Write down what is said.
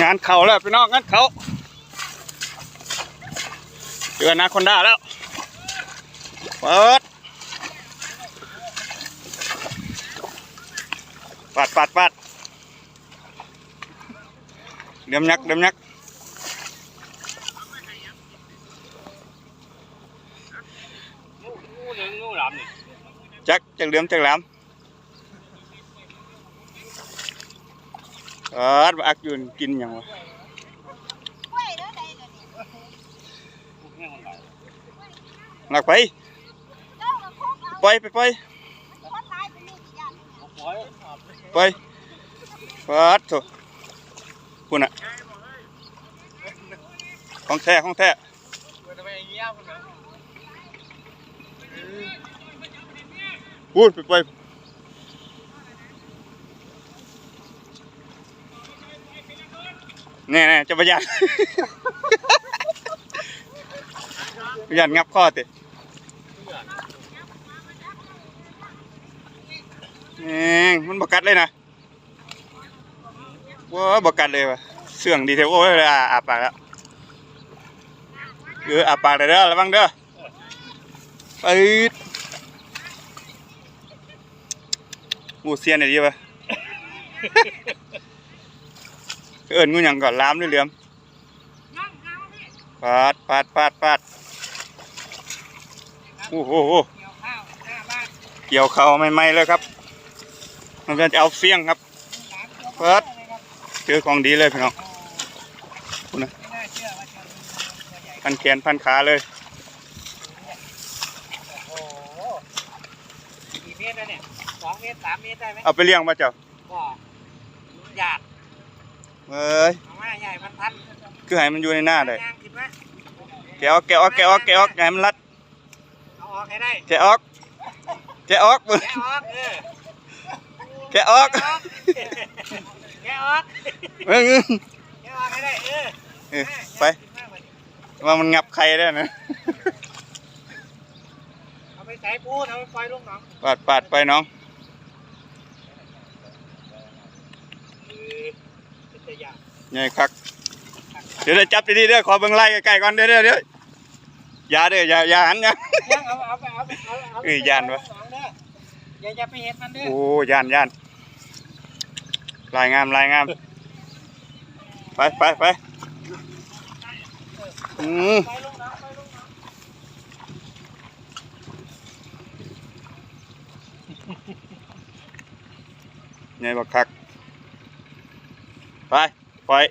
งานเขาแล้วพี่น้องงานเขาเจอนาคอนด้าแล้วเปิดปัดปัดปัดเดิมยักษ์เดิมยักษ์งูหนึ่งงูหลำนี่จักจักเหลือมจักแหลม เออมาอักอยืนกินหยังวะกล้วยเด้อใดเดี๋ยวนี้ พวกแห้งมันไหล หลักไป เจ้าก็คงเอา ป ล่อยไปปล่อยคนตายไปนี่กี่อย่างพวกปล่อยอาบปล่อยเนี่ยจะประหยัด ประหยัดงับข้อติแงมันบกัดเลยนะว้าบกัดเลยว่ะเสื่องดีเทลโอ้ยอาอาปากแล้วเอออาปากเลยเด้อระวังเด้อไปดงูเซียนไหนดีวะ เอิญงูหยังก่อนล้ามด้วยเหลี่ยมปาดปาดปาดปาดโอ้โหเกี่ยวข้าวหน้าบ้านเกี่ยวเขาไม่ไหมๆเลยครับ มันจะเอาเฟี้ยงครับเปิดเจอของดีเลยพี่น้องไม่น่าเชื่อว่าจะมีตัวใหญ่พันแขนพันขาเลยโอ้โหกี่เมตรนะเนี่ยสองเมตรสามเมตรได้ไหมเอาไปเลี้ยงมาเจ้าก็อยาก เอ้ยเอามาใหญ่มันพันคือให้มันอยู่ในหน้าเลยยางกินไหมแกะออกแกะออกแกะออกแกะออกอย่าให้มันรัดเอาออกให้ได้แกะออกแกะออกแกะออกเออแกะออกแกะออกเอ้ยแกะออกให้ได้เออเออไปว่ามันงับใครได้นะเอาไปใส่ปูเอาไปปล่อยลูกน้องปาดปาดไปน้อง เออเป็นตัวอย่าง ใหญ่คัก เดี๋ยวได้จับดีๆเด้อขอเบิ่งไล่ใกล้ๆก่อนเด้อเด้อเด้ออย่าเด้ออย่าอย่าหันนะยังเอาเอาไปเอาไปเอาเอาเอ้ยย่านวะอย่าอย่าไปเห็นมันเด้อโอ้ย่านย่านลายงามลายงามไปไปไปอืมไปลูกน้องไปลูกน้องใหญ่บักคัก ไป ปล่อย